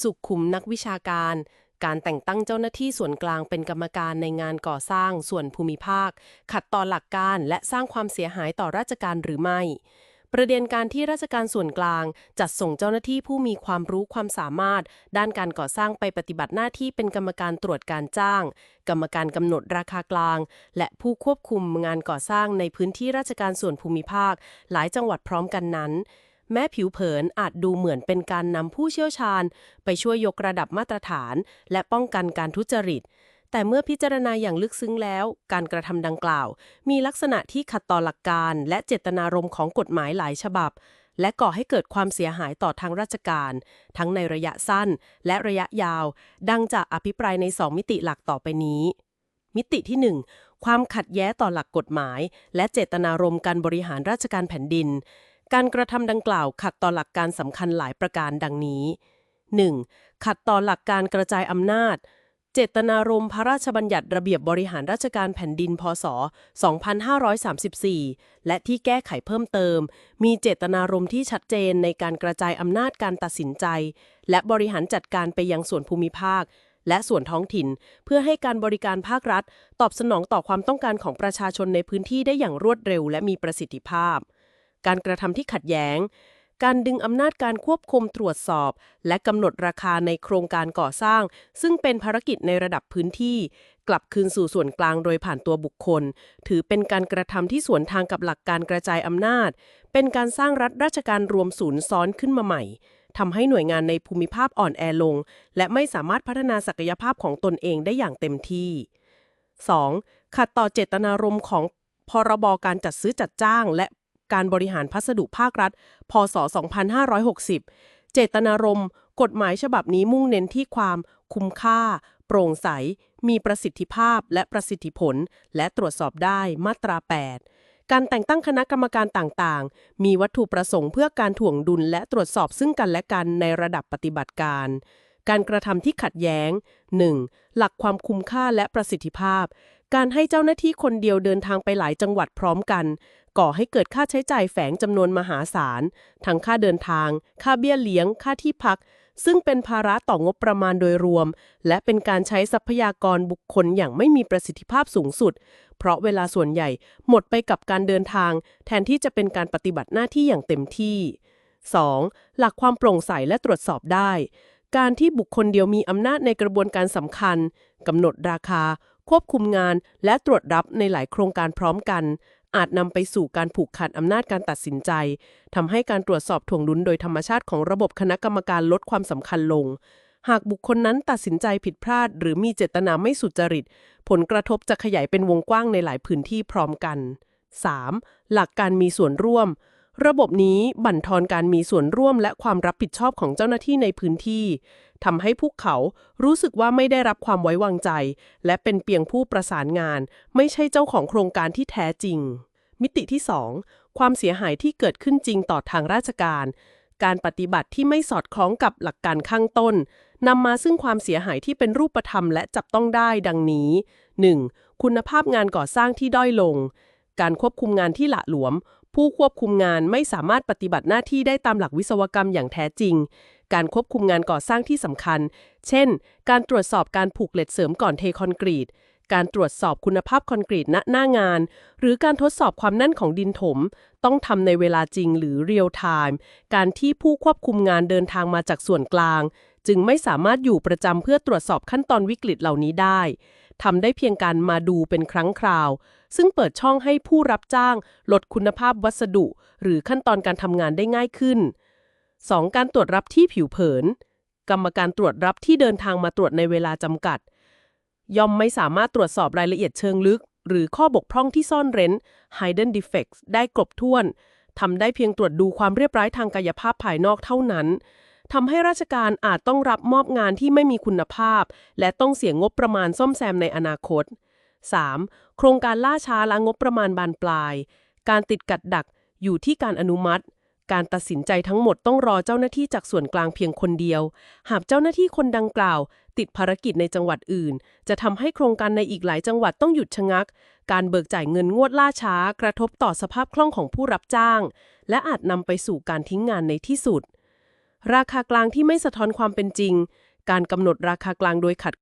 สุขุมนักวิชาการ การแต่งตั้งเจ้าหน้าที่ส่วนกลางเป็นกรรมการในงานก่อสร้างส่วนภูมิภาค ขัดต่อหลักการและสร้างความเสียหายต่อราชการหรือไม่ ประเด็นการที่ราชการส่วนกลาง จัดส่งเจ้าหน้าที่ผู้มีความรู้ความสามารถ ด้านการก่อสร้างไปปฏิบัติหน้าที่เป็นกรรมการตรวจการจ้าง กรรมการกำหนดราคากลาง และผู้ควบคุมงานก่อสร้างในพื้นที่ราชการส่วนภูมิภาค หลายจังหวัดพร้อมกันนั้น แม้ผิวเผินอาจดูเหมือนเป็นการนำผู้เชี่ยวชาญ ไปช่วยยกระดับมาตรฐาน และป้องกันการทุจริต แต่เมื่อพิจารณาอย่างลึกซึ้งแล้ว การกระทำดังกล่าว มีลักษณะที่ขัดต่อหลักการ และเจตนารมณ์ของกฎหมายหลายฉบับ และก่อให้เกิดความเสียหายต่อทางราชการ ทั้งในระยะสั้น และระยะยาว ดังจากอภิปรายใน2มิติหลักต่อไปนี้ มิติที่ 1ความขัดแย้งต่อหลักกฎหมาย และเจตนารมณ์การบริหารราชการแผ่นดิน การกระทำดังกล่าวขัดต่อหลักการสำคัญหลายประการดังนี้ 1. ขัดต่อหลักการกระจายอำนาจ เจตนารมณ์พระราชบัญญัติระเบียบบริหารราชการแผ่นดินพศ 2534 และที่แก้ไขเพิ่มเติม มีเจตนารมณ์ที่ชัดเจนในการกระจายอำนาจการตัดสินใจ และบริหารจัดการไปยังส่วนภูมิภาค และส่วนท้องถิ่น เพื่อให้การบริการภาครัฐ ตอบสนองต่อความต้องการของประชาชนในพื้นที่ได้อย่างรวดเร็วและมีประสิทธิภาพ การกระทำที่ขัดแย้ง การดึงอำนาจการควบคุมตรวจสอบ และกำหนดราคาในโครงการก่อสร้าง ซึ่งเป็นภารกิจในระดับพื้นที่ กลับคืนสู่ส่วนกลางโดยผ่านตัวบุคคล ถือเป็นการกระทำที่สวนทางกับหลักการกระจายอำนาจ เป็นการสร้างรัฐราชการรวมศูนย์ซ้อนขึ้นมาใหม่ทำให้หน่วยงานในภูมิภาคอ่อนแอลง และไม่สามารถพัฒนาศักยภาพของตนเองได้อย่างเต็มที่ 2. ขัดต่อเจตนารมณ์ของพรบการจัดซื้อจัดจ้าง และ การบริหารพัสดุภาครัฐ พศ 2560 เจตนารมณ์ กฎหมายฉบับนี้มุ่งเน้นที่ความคุ้มค่า โปร่งใส มีประสิทธิภาพและประสิทธิผล และตรวจสอบได้มาตรา 8 การแต่งตั้งคณะกรรมการต่างๆ มีวัตถุประสงค์เพื่อการถ่วงดุลและตรวจสอบซึ่งกันและกันในระดับปฏิบัติการ การกระทำที่ขัดแย้ง 1. หลักความคุ้มค่าและประสิทธิภาพ การให้เจ้าหน้าที่คนเดียวเดินทางไปหลายจังหวัดพร้อมกัน ก่อให้เกิดค่าใช้จ่ายแฝงจำนวนมหาศาล ทั้งค่าเดินทาง ค่าเบี้ยเลี้ยง ค่าที่พัก ซึ่งเป็นภาระต่องบประมาณโดยรวม และเป็นการใช้ทรัพยากรบุคคลอย่างไม่มีประสิทธิภาพสูงสุด เพราะเวลาส่วนใหญ่หมดไปกับการเดินทาง แทนที่จะเป็นการปฏิบัติหน้าที่อย่างเต็มที่ 2. หลักความโปร่งใสและตรวจสอบได้ การที่บุคคลเดียวมีอำนาจในกระบวนการสำคัญกำหนดราคา ควบคุมงาน และตรวจรับในหลายโครงการพร้อมกัน อาจนำไปสู่การผูกขาดอำนาจการตัดสินใจทำให้การตรวจสอบถ่วงดุลโดยธรรมชาติของระบบคณะกรรมการลดความสำคัญลง หากบุคคลนั้นตัดสินใจผิดพลาด หรือมีเจตนาไม่สุจริต ผลกระทบจะขยายเป็นวงกว้างในหลายพื้นที่พร้อมกัน 3. หลักการมีส่วนร่วม ระบบนี้บั่นทอนการมีส่วนร่วมและความรับผิดชอบของเจ้าหน้าที่ในพื้นที่ทำให้พวกเขารู้สึกว่าไม่ได้รับความไว้วางใจ และเป็นเพียงผู้ประสานงาน ไม่ใช่เจ้าของโครงการที่แท้จริง มิติที่ 2 ความเสียหายที่เกิดขึ้นจริงต่อทางราชการ การปฏิบัติที่ไม่สอดคล้องกับหลักการข้างต้นนำมาซึ่งความเสียหายที่เป็นรูปธรรมและจับต้องได้ดังนี้ 1. คุณภาพงานก่อสร้างที่ด้อยลง การควบคุมงานที่หละหลวม ผู้ควบคุมงานไม่สามารถปฏิบัติหน้าที่ได้ตามหลักวิศวกรรมอย่างแท้จริง การควบคุมงานก่อสร้างที่สำคัญ เช่น การตรวจสอบการผูกเหล็กเสริมก่อนเทคอนกรีต การตรวจสอบคุณภาพคอนกรีตณหน้างาน หรือการทดสอบความแน่นของดินถม ต้องทำในเวลาจริงหรือเรียลไทม์ การที่ผู้ควบคุมงานเดินทางมาจากส่วนกลาง จึงไม่สามารถอยู่ประจำเพื่อตรวจสอบขั้นตอนวิกฤตเหล่านี้ได้ ทำได้เพียงการมาดูเป็นครั้งคราว ซึ่งเปิดช่องให้ผู้รับจ้าง ลดคุณภาพวัสดุ หรือขั้นตอนการทำงานได้ง่ายขึ้น 2. การตรวจรับที่ผิวเผิน กรรมการตรวจรับที่เดินทางมาตรวจในเวลาจำกัด ย่อมไม่สามารถตรวจสอบรายละเอียดเชิงลึก หรือข้อบกพร่องที่ซ่อนเร้น hidden defects ได้ครบถ้วนทำได้เพียงตรวจดูความเรียบร้อยทางกายภาพภายนอกเท่านั้น ทำให้ราชการอาจต้องรับมอบงานที่ไม่มีคุณภาพ และต้องเสียงบประมาณซ่อมแซมในอนาคต 3. โครงการล่าช้าและงบประมาณบานปลาย การติดกัดดักอยู่ที่การอนุมัติ การตัดสินใจทั้งหมดต้องรอเจ้าหน้าที่จากส่วนกลางเพียงคนเดียว หากเจ้าหน้าที่คนดังกล่าว ติดภารกิจในจังหวัดอื่น จะทำให้โครงการในอีกหลายจังหวัดต้องหยุดชะงัก การเบิกจ่ายเงินงวดล่าช้า กระทบต่อสภาพคล่องของผู้รับจ้าง และอาจนำไปสู่การทิ้งงานในที่สุด ราคากลางที่ไม่สะท้อนความเป็นจริง การกำหนดราคากลางโดยขัด